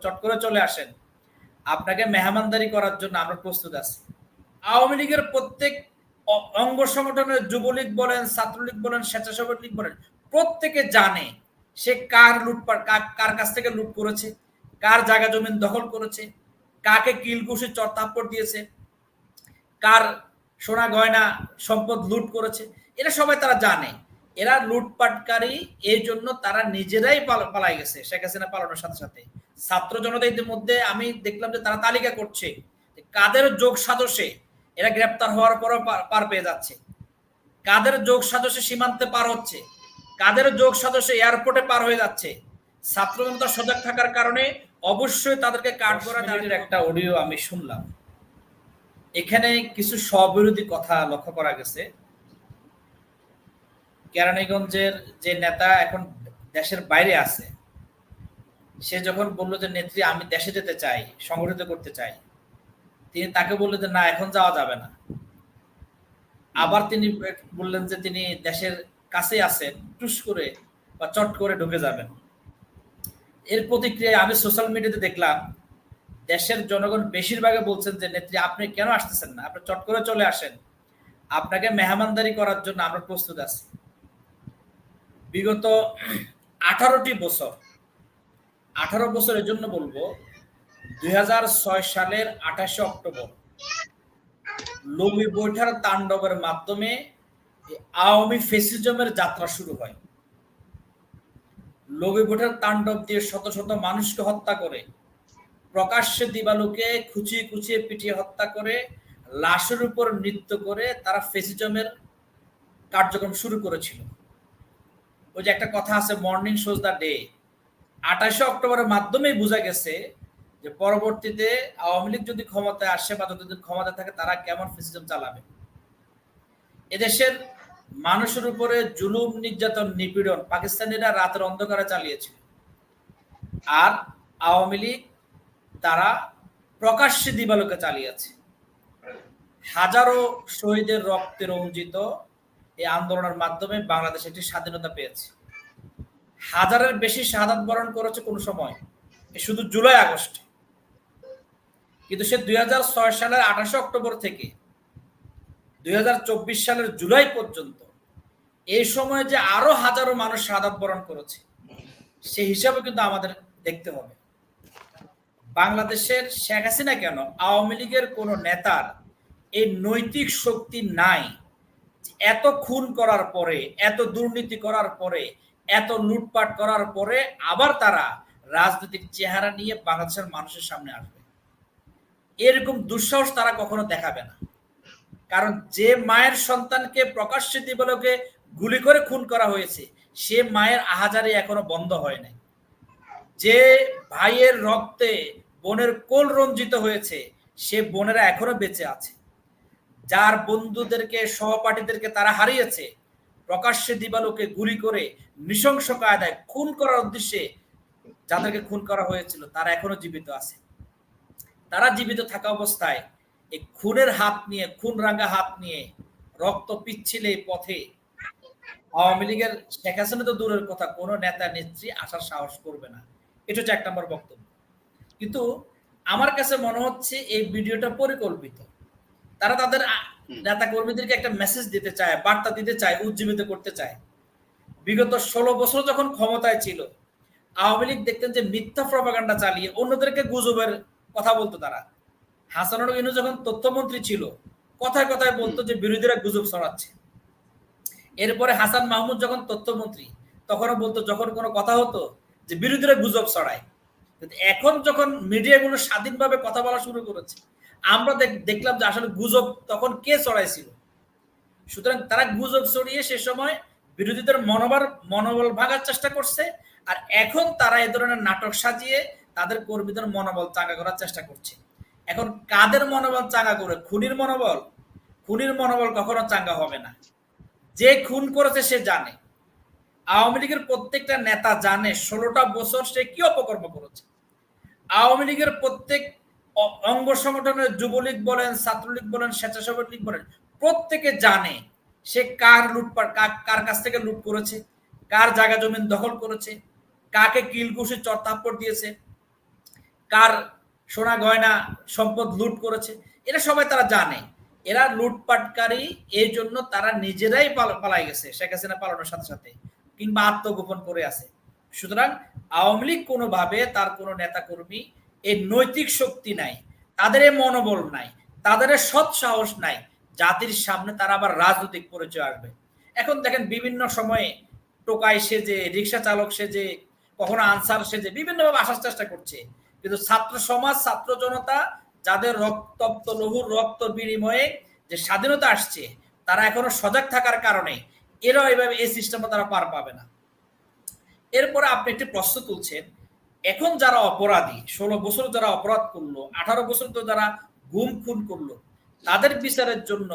চট করে চলে আসেন। আপনাকে মেহমানদারি করার জন্য আমরা প্রস্তুত আছি। আওয়ামী লীগের প্রত্যেক অঙ্গ সংগঠনের যুবলীগ বলেন, ছাত্রলীগ বলেন, স্বেচ্ছাসেবক লীগ বলেন, প্রত্যেকে জানে সে কার লুটপাট কার- কাছ থেকে লুট করেছে, কার জায়গা জমিন দখল করেছে, কাকে কিলঘুষি চড়থাপ্পড় দিয়েছে, কার সোনা গয়না সম্পদ লুট করেছে এটা সবাই তারা জানে। এরা লুটপাটকারী, এই জন্য তারা নিজেরাই পাল- পালাই গেছে, শেখ হাসিনা পালানোর সাথে সাথে। ছাত্র জনতা ইতিমধ্যে আমি দেখলাম যে তারা তালিকা করছে কাদের যোগ সাদসে এরা গ্রেপ্তার হওয়ার পরও পার- পার পেয়ে যাচ্ছে। কাদের যোগ সাদসে সীমান্তে পার হচ্ছে? কাদের যোগ সাদসে এয়ারপোর্টে পার হয়ে যাচ্ছে? ছাত্র জনতা সজাগ থাকার কারণে অবশ্যই তাদেরকে কাঠ করা একটা অডিও আমি শুনলাম। এখানে কিছু স্ববিরোধী কথা লক্ষ্য করা গেছে। কেরানীগঞ্জের যে নেতা এখন দেশের বাইরে আছে সে যখন বলল যে, নেত্রী, আমি দেশে যেতে চাই, সংগঠিত করতে চাই, তিনি তাকে বললেন যে, না, এখন যাওয়া যাবে না। আবার তিনি বললেন যে, তিনি দেশের কাছে আছেন, টুস করে বা চট করে ঢুকে যাবেন। এর প্রতিক্রিয়ায় আমি সোশ্যাল মিডিয়াতে দেখলাম, দেশের জনগণ বেশিরভাগে বলছেন যে, নেত্রী, আপনি কেন আসতেছেন না? আপনি চট করে চলে আসেন। আপনাকে মেহমানদারি করার জন্য আমরা প্রস্তুত আছি। বিগত আঠারোটি বছর আঠারো বছরের জন্য বলব, দুই হাজার ছয় সালের আঠাশে অক্টোবর। লবি বৈঠার তাণ্ডবের মাধ্যমে আওয়ামী ফেসিজমের যাত্রা শুরু হয়। লবি বৈঠার তাণ্ডব দিয়ে শত শত মানুষকে হত্যা করে, প্রকাশ্যে দিবালুকে খুচিয়ে খুচিয়ে পিটিয়ে হত্যা করে, লাশের উপর নৃত্য করে তারা ফেসিজমের কার্যক্রম শুরু করেছিল। ওই যে একটা কথা আছে মর্নিং শোজ দ্য ডে আঠাশে অক্টোবরের মাধ্যমেই বোঝা গেছে যে পরবর্তীতে আওয়ামী লীগ যদি ক্ষমতায় আসে বা যতদিন ক্ষমতা থাকে, তারা কেমন ফেসিজম চালাবে? এদেশের মানুষের উপরে জুলুম, নির্যাতন, নিপীড়ন পাকিস্তানিরা রাতের অন্ধকারে চালিয়েছিল। আর আওয়ামী লীগ তারা প্রকাশ্যে দিবালোকে চালিয়েছে। হাজারো শহীদের রক্তে রঞ্জিত এই আন্দোলনের মাধ্যমে বাংলাদেশ একটি স্বাধীনতা পেয়েছে। হাজারের বেশি শাহাদাত বরণ করেছে কোন সময়। শুধু জুলাই, আগস্টে। কিন্তু সে দুই সালের আঠাশে অক্টোবর থেকে দুই সালের জুলাই পর্যন্ত এই সময়ে যে আরও হাজারো মানুষ শাহাদাত বরণ করেছে সেই হিসাবে কিন্তু আমাদের দেখতে হবে। বাংলাদেশের শেখ হাসিনা কেন আওয়ামী লীগের কোন নেতার এই নৈতিক শক্তি নাই এত খুন করার পরে, এত দুর্নীতি করার পরে এত লুটপাট করার পরে আবার তারা রাজনৈতিক চেহারা নিয়ে বাংলাদেশের মানুষের সামনে আসবে। এরকম দুঃসাহস তারা কখনো দেখাবে না। কারণ যে মায়ের সন্তানকে প্রকাশ্যে দিবলকে গুলি করে খুন করা হয়েছে, সে মায়ের আহাজারি এখনও বন্ধ হয় নাই। যে ভাইয়ের রক্তে বোনের কোল রঞ্জিত হয়েছে, সে বোনেরা এখনও বেঁচে আছে। যার বন্ধুদেরকে, সহপাঠীদেরকে তারা হারিয়েছে প্রকাশ্যে দিবালোকে গুলি করে নৃশংস কায়দায় খুন করার উদ্দেশ্যে যাদেরকে খুন করা হয়েছিল, তারা এখনও জীবিত আছে। তারা জীবিত থাকা অবস্থায় এই খুনের হাত নিয়ে, খুন রাঙ্গা হাত নিয়ে রক্ত পিচ্ছিলে এই পথে আওয়ামী লীগের শেখ হাসিনা তো দূরের কথা, কোনো নেতা নেত্রী আসার সাহস করবে না। এটা হচ্ছে এক নম্বর বক্তব্য। কিন্তু আমার কাছে মনে হচ্ছে এই ভিডিওটা পরিকল্পিত। তারা তাদের নেতা কর্মীদেরকে একটা মেসেজ দিতে চায়, বার্তা দিতে চায়, উজ্জীবিত করতে চায়। বিগত ষোলো বছর যখন ক্ষমতায় ছিল, আওয়ামী লীগ দেখতেন যে মিথ্যা প্রপাগান্ডা চালিয়ে অন্যদেরকে গুজবের কথা বলতো তারা। হাসানুল ইনু যখন তথ্যমন্ত্রী ছিল, কথায় কথায় বলতো যে বিরোধীরা গুজব ছড়াচ্ছে। এরপরে হাসান মাহমুদ যখন তথ্যমন্ত্রী, তখনও বলতো যখন কোনো কথা হতো যে বিরোধীরা গুজব ছড়ায়। এখন যখন মিডিয়াগুলো স্বাধীনভাবে কথা বলা শুরু করেছে আমরা দেখলাম যে আসলে গুজব তখন কে চড়াইছিল সুতরাং তারা গুজব ছড়িয়ে সে সময় বিরোধীদের মনোবল মনোবল ভাঙার চেষ্টা করছে আর এখন তারা এ ধরনের নাটক সাজিয়ে তাদের কর্মীদের মনোবল চাঙ্গা করার চেষ্টা করছে। এখন কাদের মনোবল চাঙ্গা করে? খুনির মনোবল? খুনির মনোবল কখনো চাঙ্গা হবে না। যে খুন করেছে সে জানে। আওয়ামী লীগের প্রত্যেকটা নেতা জানে ষোলোটা বছর সে কি অপকর্ম করেছে। আওয়ামী লীগের প্রত্যেক অঙ্গ সংগঠনের যুবলীগ বলেন, ছাত্রলীগ বলেন, স্বেচ্ছাসেবক লীগ বলেন, প্রত্যেকে জানে সে কার লুটপাট, কার কাছ থেকে লুট করেছে, কার জায়গা জমিন দখল করেছে, কাকে কিলঘুষি চড়থাপ্পড় দিয়েছে, কার সোনা গয়না সম্পদ লুট করেছে এটা সবাই তারা জানে। এরা লুটপাটকারী, এই জন্য তারা নিজেরাই পাল- পালাই গেছে, শেখ হাসিনা পালানোর সাথে সাথে কিংবা আত্মগোপন করে আছে। সুতরাং আওয়ামী লীগ কোনোভাবে তার কোনো নেতাকর্মী এই নৈতিক শক্তি নাই, তাদের মনোবল নাই, তাদের সৎ সাহস নাই, জাতির সামনে তারা আবার রাজনৈতিক পরিচয় আসবে। এখন দেখেন বিভিন্ন সময়ে টোকাই সেজে রিক্সা চালক সেজে কখনো আনসার সেজে বিভিন্নভাবে আসার চেষ্টা করছে। কিন্তু ছাত্র সমাজ, ছাত্র জনতা যাদের রক্তপ্ত লহুর রক্ত বিনিময়ে যে স্বাধীনতা আসছে, তারা এখনও সজাগ থাকার কারণে এরা এভাবে এই সিস্টেমে তারা পার পাবে না। এরপরে আপনি একটি প্রশ্ন তুলছেন এখন যারা অপরাধী, ষোলো বছর যারা অপরাধ করল, আঠারো বছর তো যারা গুম খুন করল, তাদের বিচারের জন্য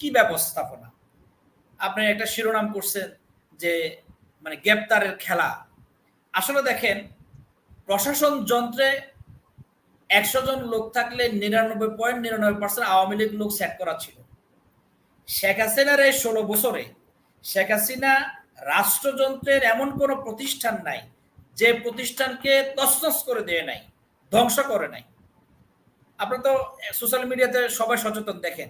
কি ব্যবস্থাপনা? আপনি একটা শিরোনাম করছেন যে মানে গ্রেপ্তারের খেলা। আসলে দেখেন, প্রশাসন যন্ত্রে একশো জন লোক থাকলে নিরানব্বই পয়েন্ট নিরানব্বই পার্সেন্ট আওয়ামী লীগ লোক সেট করা ছিল। শেখ হাসিনার এই ষোলো বছরে, শেখ হাসিনা রাষ্ট্রযন্ত্রের এমন কোনো প্রতিষ্ঠান নাই যে প্রতিষ্ঠানকে তসনস করে দেয় নাই, ধ্বংস করে নাই। আপনারা তো সোশ্যাল মিডিয়াতে সবাই সচেতন, দেখেন।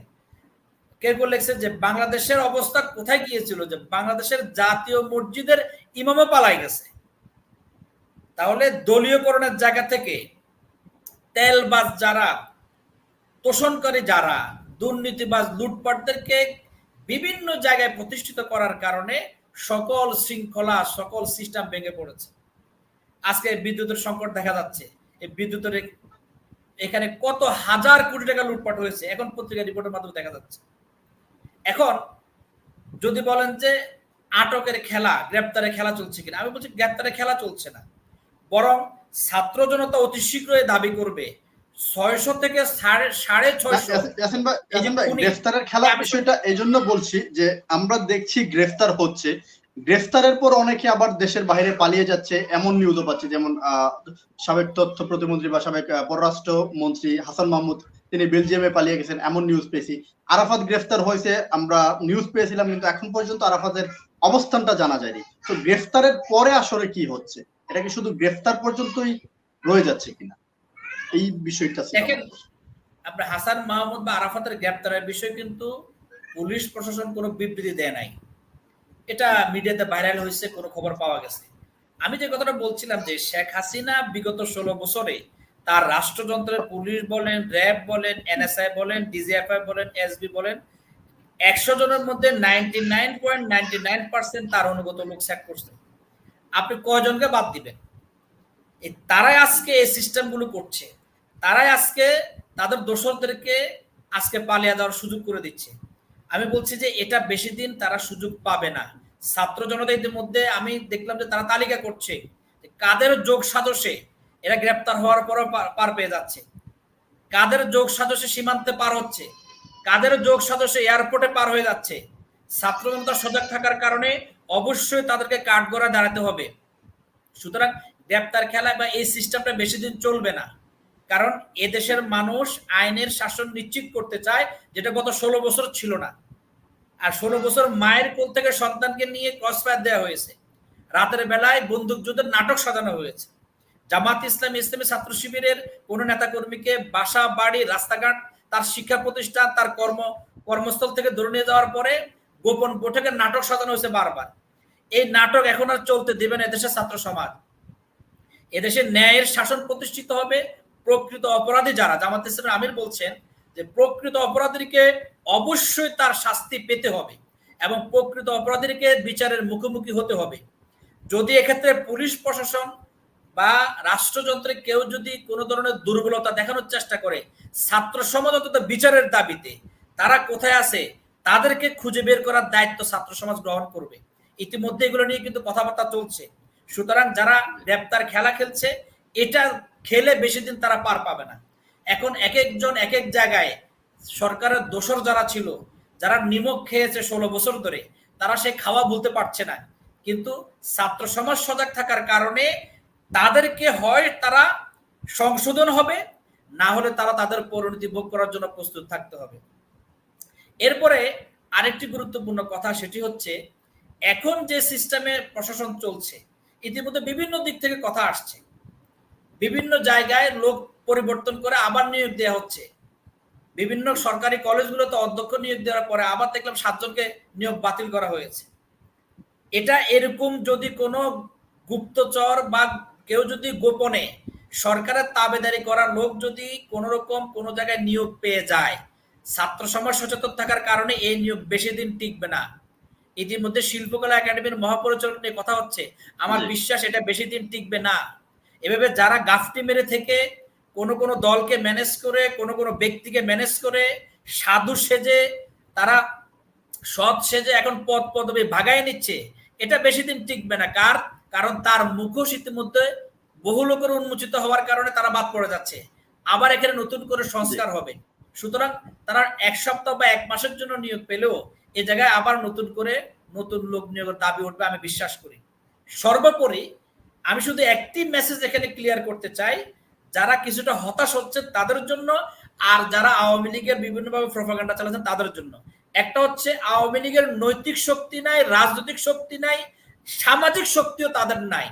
কে লিখছে যে বাংলাদেশের অবস্থা কোথায় গিয়েছিল, যে বাংলাদেশের জাতীয় মসজিদের ইমামও পালাই গেছে। তাহলে দলীয়করণের জায়গা থেকে তেলবাজ যারা, তোষণকারী যারা, দুর্নীতিবাজ লুটপাটদেরকে বিভিন্ন জায়গায় প্রতিষ্ঠিত করার কারণে সকল শৃঙ্খলা, সকল সিস্টেম ভেঙে পড়েছে। আজকে বিদ্যুতের সংকট দেখা যাচ্ছে। এই বিদ্যুতের এখানে কত হাজার কোটি টাকা লুটপাট হয়েছে এখন পত্রিকা রিপোর্টের মাধ্যমে দেখা যাচ্ছে। এখন যদি বলেন যে আটকের খেলা গ্রেপ্তারের খেলা চলছে কিনা আমি বলছি গ্রেপ্তারের খেলা চলছে না। বরং ছাত্র জনতা অতি শীঘ্রই দাবি করবে ছয়শো থেকে সাড়ে সাড়ে ছয়শো। গ্রেফতারের খেলা বিষয়টা এই জন্য বলছি যে আমরা দেখছি গ্রেফতার হচ্ছে। গ্রেফতারের পর অনেকে আবার দেশের বাইরে পালিয়ে যাচ্ছে এমন নিউজও পাচ্ছে যেমন সাবেক তথ্য প্রতিমন্ত্রী বা সাবেক পররাষ্ট্র মন্ত্রী হাসান মাহমুদ তিনি বেলজিয়ামে পালিয়ে গেছেন এমন নিউজ পেয়েছি। আরাফাত গ্রেফতার হয়েছে আমরা নিউজ পেয়েছিলাম কিন্তু এখন পর্যন্ত আরাফাতের অবস্থানটা জানা যায়নি। তো গ্রেফতারের পরে আসলে কি হচ্ছে? এটা কি শুধু গ্রেফতার পর্যন্তই রয়ে যাচ্ছে কিনা? এই বিষয়টা দেখেন, আমার। হাসান মাহমুদ বা আরাফাতের গ্রেপ্তারের বিষয়ে কিন্তু পুলিশ প্রশাসন কোনো বিবৃতি দেয় নাই। এটা মিডিয়াতে ভাইরাল হয়েছে, কোনো খবর পাওয়া গেছে। আমি যে কথাটা বলছিলাম যে শেখ হাসিনা বিগত ষোলো বছরে তার রাষ্ট্রযন্ত্রের পুলিশ বলেন, র্যাব বলেন, এনএসআই বলেন, ডিজিএফআই বলেন, এসবি বলেন, একশো জনের মধ্যে ninety nine point ninety nine percent তার অনুগত লোক স্যাক করছে। আপনি কয়জনকে বাদ দিবেন? তারাই আজকে এই সিস্টেমগুলো করছে। তারাই আজকে তাদের দোসরদেরকে আজকে পালিয়ে দেওয়ার সুযোগ করে দিচ্ছে। আমি বলছি যে এটা বেশি দিন তারা সুযোগ পাবে না। ছাত্র জনতা ইতিমধ্যে আমি দেখলাম যে তারা তালিকা করছে। কাদের যোগ সাদসে এরা গ্রেপ্তার হওয়ার পরও পার- পার পেয়ে যাচ্ছে। কাদের যোগ সাদসে সীমান্তে পার হচ্ছে? কাদের যোগ সাদসে এয়ারপোর্টে পার হয়ে যাচ্ছে? ছাত্র জনতা সজাগ থাকার কারণে অবশ্যই তাদেরকে কাঠগড়া দাঁড়াতে হবে। সুতরাং গ্রেপ্তার খেলা বা এই সিস্টেমটা বেশি দিন চলবে না। কারণ এদেশের মানুষ আইনের শাসন নিশ্চিত করতে চায়, যেটা গত ষোলো বছর ছিল না। আর ষোলো বছর মায়ের কোল থেকে সন্তানকে নিয়ে ক্রস ফায়ার দেওয়া হয়েছে। রাতের বেলায় বন্দুক যুদ্ধের নাটক সাজানো হয়েছে। জামাত ইসলাম ইসলামী ছাত্র শিবিরের কোনো নেতাকর্মীকে বাসা, বাড়ি, রাস্তাঘাট, তার শিক্ষা প্রতিষ্ঠান, তার কর্ম, কর্মস্থল থেকে ধরে নিয়ে যাওয়ার পরে গোপন বৈঠকের নাটক সাজানো হয়েছে বারবার। এই নাটক এখন আর চলতে দেবেন এদেশের ছাত্র সমাজ। এদেশে ন্যায়ের শাসন প্রতিষ্ঠিত হবে প্রকৃত অপরাধী যারা, জামাত ইসলামের আমির বলছেন যে প্রকৃত অপরাধীকে অবশ্যই তার শাস্তি পেতে হবে এবং প্রকৃত অপরাধীকে বিচারের মুখোমুখি হতে হবে। যদি এক্ষেত্রে পুলিশ প্রশাসন বা রাষ্ট্রযন্ত্রে কেউ যদি কোনো ধরনের দুর্বলতা দেখানোর চেষ্টা করে, ছাত্র সমাজ অন্তত বিচারের দাবিতে তারা কোথায় আছে, তাদেরকে খুঁজে বের করার দায়িত্ব ছাত্র সমাজ গ্রহণ করবে। ইতিমধ্যে এগুলো নিয়ে কিন্তু কথাবার্তা চলছে। সুতরাং যারা গ্রেপ্তার খেলা খেলছে এটা খেলে বেশি দিন তারা পার পাবে না। এখন এক একজন এক এক জায়গায় সরকারের দোসর যারা ছিল, যারা নিমক খেয়েছে ষোলো বছর ধরে, তারা সে খাওয়া বলতে পারছে না। কিন্তু ছাত্র সমাজ সজাগ থাকার কারণে তাদেরকে হয় তারা সংশোধন হবে, না হলে তারা তাদের পরিণতি ভোগ করার জন্য প্রস্তুত থাকতে হবে। এরপরে আরেকটি গুরুত্বপূর্ণ কথা, সেটি হচ্ছে এখন যে সিস্টেমে প্রশাসন চলছে, ইতিমধ্যে বিভিন্ন দিক থেকে কথা আসছে। বিভিন্ন জায়গায় লোক পরিবর্তন করে আবার নিয়োগ দেওয়া হচ্ছে। বিভিন্ন সরকারি কলেজগুলোতে অধ্যক্ষ নিয়োগ দেওয়ার পরে আবার দেখলাম সাতজনকে নিয়োগ বাতিল করা হয়েছে। এটা এরকম যদি কোনো গুপ্তচর বা কেউ যদি গোপনে সরকারের তাবেদারি করা লোক যদি কোন রকম কোনো জায়গায় নিয়োগ পেয়ে যায় ছাত্র সমাজ সচেতন থাকার কারণে এই নিয়োগ বেশি দিন টিকবে না। ইতিমধ্যে শিল্পকলা একাডেমির মহাপরিচালক নিয়ে কথা হচ্ছে। আমার বিশ্বাস এটা বেশি দিন টিকবে না। এভাবে যারা গাফটি মেরে থেকে কোন কোন দলকে ম্যানেজ করে কোন কোন ব্যক্তিকে ম্যানেজ করে সাধু সেজে তারা সৎ সেজে এখন পদ পদবি ভাগায় নিচ্ছে এটা বেশি দিন টিকবে না। কার? কারণ তার মুখোশ ইতিমধ্যে বহু লোকের উন্মোচিত হওয়ার কারণে তারা বাদ পড়ে যাচ্ছে। আবার এখানে নতুন করে সংস্কার হবে। সুতরাং তারা এক সপ্তাহ বা এক মাসের জন্য নিয়োগ পেলেও এ জায়গায় আবার নতুন করে নতুন লোক নিয়োগের দাবি উঠবে আমি বিশ্বাস করি। সর্বোপরি আমি শুধু একটি মেসেজ এখানে ক্লিয়ার করতে চাই, যারা কিছুটা হতাশ হচ্ছে তাদের জন্য আর যারা আওয়ামী লীগের বিভিন্নভাবে প্রোপাগান্ডা চালাচ্ছেন তাদের জন্য। একটা হচ্ছে আওয়ামী লীগের নৈতিক শক্তি নাই, রাজনৈতিক শক্তি নাই, সামাজিক শক্তিও তাদের নাই।